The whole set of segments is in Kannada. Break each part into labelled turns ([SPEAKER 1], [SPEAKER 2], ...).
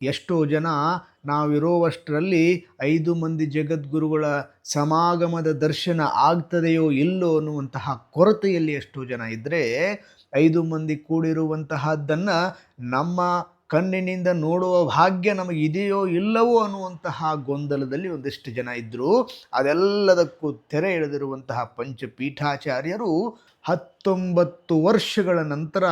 [SPEAKER 1] ಎಷ್ಟೋ ಜನ ನಾವಿರೋವಷ್ಟರಲ್ಲಿ ಐದು ಮಂದಿ ಜಗದ್ಗುರುಗಳ ಸಮಾಗಮದ ದರ್ಶನ ಆಗ್ತದೆಯೋ ಇಲ್ಲೋ ಅನ್ನುವಂತಹ ಕೊರತೆಯಲ್ಲಿ ಎಷ್ಟೋ ಜನ ಇದ್ದರೆ ಐದು ಮಂದಿ ಕೂಡಿರುವಂತಹದ್ದನ್ನು ನಮ್ಮ ಕಣ್ಣಿನಿಂದ ನೋಡುವ ಭಾಗ್ಯ ನಮಗೆ ಇದೆಯೋ ಇಲ್ಲವೋ ಅನ್ನುವಂತಹ ಗೊಂದಲದಲ್ಲಿ ಒಂದಿಷ್ಟು ಜನ ಇದ್ದರು ಅದೆಲ್ಲದಕ್ಕೂ ತೆರೆ ಎಳೆದಿರುವಂತಹ ಪಂಚಪೀಠಾಚಾರ್ಯರು ಹತ್ತೊಂಬತ್ತು ವರ್ಷಗಳ ನಂತರ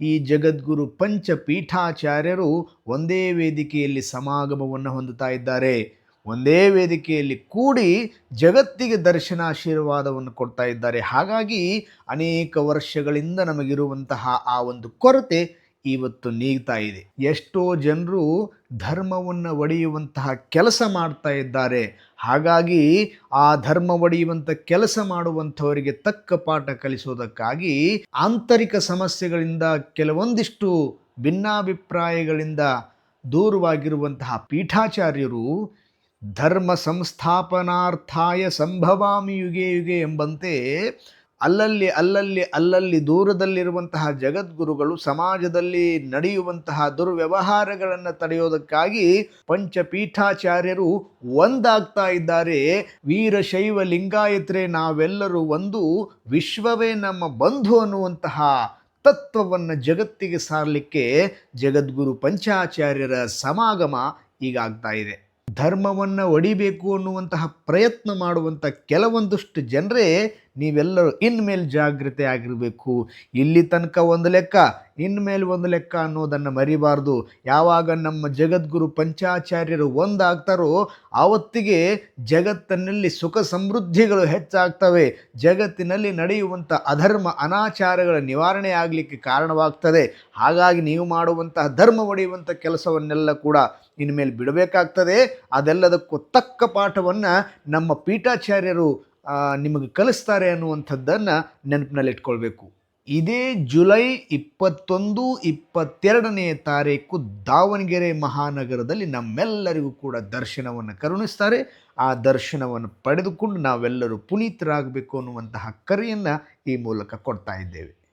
[SPEAKER 1] ಈ ಜಗದ್ಗುರು ಪಂಚಪೀಠಾಚಾರ್ಯರು ಒಂದೇ ವೇದಿಕೆಯಲ್ಲಿ ಸಮಾಗಮವನ್ನು ಹೊಂದುತ್ತಾ ಇದ್ದಾರೆ. ಒಂದೇ ವೇದಿಕೆಯಲ್ಲಿ ಕೂಡಿ ಜಗತ್ತಿಗೆ ದರ್ಶನ ಆಶೀರ್ವಾದವನ್ನು ಕೊಡ್ತಾ ಇದ್ದಾರೆ. ಹಾಗಾಗಿ ಅನೇಕ ವರ್ಷಗಳಿಂದ ನಮಗಿರುವಂತಹ ಆ ಒಂದು ಕೊರತೆ ಇವತ್ತು ನೀಗ್ತಾ ಇದೆ. ಎಷ್ಟೋ ಜನರು ಧರ್ಮವನ್ನು ಒಡೆಯುವಂತಹ ಕೆಲಸ ಮಾಡ್ತಾ ಇದ್ದಾರೆ. ಹಾಗಾಗಿ ಆ ಧರ್ಮ ಒಡೆಯುವಂಥ ಕೆಲಸ ಮಾಡುವಂಥವರಿಗೆ ತಕ್ಕ ಪಾಠ ಕಲಿಸೋದಕ್ಕಾಗಿ ಆಂತರಿಕ ಸಮಸ್ಯೆಗಳಿಂದ ಕೆಲವೊಂದಿಷ್ಟು ಭಿನ್ನಾಭಿಪ್ರಾಯಗಳಿಂದ ದೂರವಾಗಿರುವಂತಹ ಪೀಠಾಚಾರ್ಯರು ಧರ್ಮ ಸಂಸ್ಥಾಪನಾರ್ಥಾಯ ಸಂಭವಾಮಿ ಯುಗೆ ಯುಗೆ ಎಂಬಂತೆ ಅಲ್ಲಲ್ಲಿ ಅಲ್ಲಲ್ಲಿ ಅಲ್ಲಲ್ಲಿ ದೂರದಲ್ಲಿರುವಂತಹ ಜಗದ್ಗುರುಗಳು ಸಮಾಜದಲ್ಲಿ ನಡೆಯುವಂತಹ ದುರ್ವ್ಯವಹಾರಗಳನ್ನು ತಡೆಯೋದಕ್ಕಾಗಿ ಪಂಚಪೀಠಾಚಾರ್ಯರು ಒಂದಾಗ್ತಾ ಇದ್ದಾರೆ. ವೀರಶೈವ ಲಿಂಗಾಯತ್ರೆ ನಾವೆಲ್ಲರೂ ಒಂದು, ವಿಶ್ವವೇ ನಮ್ಮ ಬಂಧು ಅನ್ನುವಂತಹ ತತ್ವವನ್ನು ಜಗತ್ತಿಗೆ ಸಾರಲಿಕ್ಕೆ ಜಗದ್ಗುರು ಪಂಚಾಚಾರ್ಯರ ಸಮಾಗಮ ಈಗಾಗ್ತಾ ಇದೆ. ಧರ್ಮವನ್ನು ಒಡಿಬೇಕು ಅನ್ನುವಂತಹ ಪ್ರಯತ್ನ ಮಾಡುವಂಥ ಕೆಲವೊಂದಷ್ಟು ಜನರೇ ನೀವೆಲ್ಲರೂ ಇನ್ಮೇಲೆ ಜಾಗ್ರತೆ ಆಗಿರಬೇಕು. ಇಲ್ಲಿ ತನಕ ಒಂದು ಲೆಕ್ಕ ಇನ್ಮೇಲೆ ಒಂದು ಲೆಕ್ಕ ಅನ್ನೋದನ್ನು ಮರಿಬಾರ್ದು. ಯಾವಾಗ ನಮ್ಮ ಜಗದ್ಗುರು ಪಂಚಾಚಾರ್ಯರು ಒಂದಾಗ್ತಾರೋ ಆವತ್ತಿಗೆ ಜಗತ್ತಿನಲ್ಲಿ ಸುಖ ಸಮೃದ್ಧಿಗಳು ಹೆಚ್ಚಾಗ್ತವೆ. ಜಗತ್ತಿನಲ್ಲಿ ನಡೆಯುವಂಥ ಅಧರ್ಮ ಅನಾಚಾರಗಳ ನಿವಾರಣೆ ಆಗಲಿಕ್ಕೆ ಕಾರಣವಾಗ್ತದೆ. ಹಾಗಾಗಿ ನೀವು ಮಾಡುವಂತಹ ಧರ್ಮ ಒಡೆಯುವಂಥ ಕೆಲಸವನ್ನೆಲ್ಲ ಕೂಡ ಇನ್ಮೇಲೆ ಬಿಡಬೇಕಾಗ್ತದೆ. ಅದೆಲ್ಲದಕ್ಕೂ ತಕ್ಕ ಪಾಠವನ್ನು ನಮ್ಮ ಪೀಠಾಚಾರ್ಯರು ನಿಮಗೆ ಕಲಿಸ್ತಾರೆ ಅನ್ನುವಂಥದ್ದನ್ನು ನೆನಪಿನಲ್ಲಿಟ್ಕೊಳ್ಬೇಕು. ಇದೇ ಜುಲೈ ಇಪ್ಪತ್ತೊಂದು, ಇಪ್ಪತ್ತೆರಡನೇ ತಾರೀಕು ದಾವಣಗೆರೆ ಮಹಾನಗರದಲ್ಲಿ ನಮ್ಮೆಲ್ಲರಿಗೂ ಕೂಡ ದರ್ಶನವನ್ನು ಕರುಣಿಸ್ತಾರೆ. ಆ ದರ್ಶನವನ್ನು ಪಡೆದುಕೊಂಡು ನಾವೆಲ್ಲರೂ ಪುನೀತರಾಗಬೇಕು ಅನ್ನುವಂತಹ ಕರೆಯನ್ನು ಈ ಮೂಲಕ ಕೊಡ್ತಾ ಇದ್ದೇವೆ.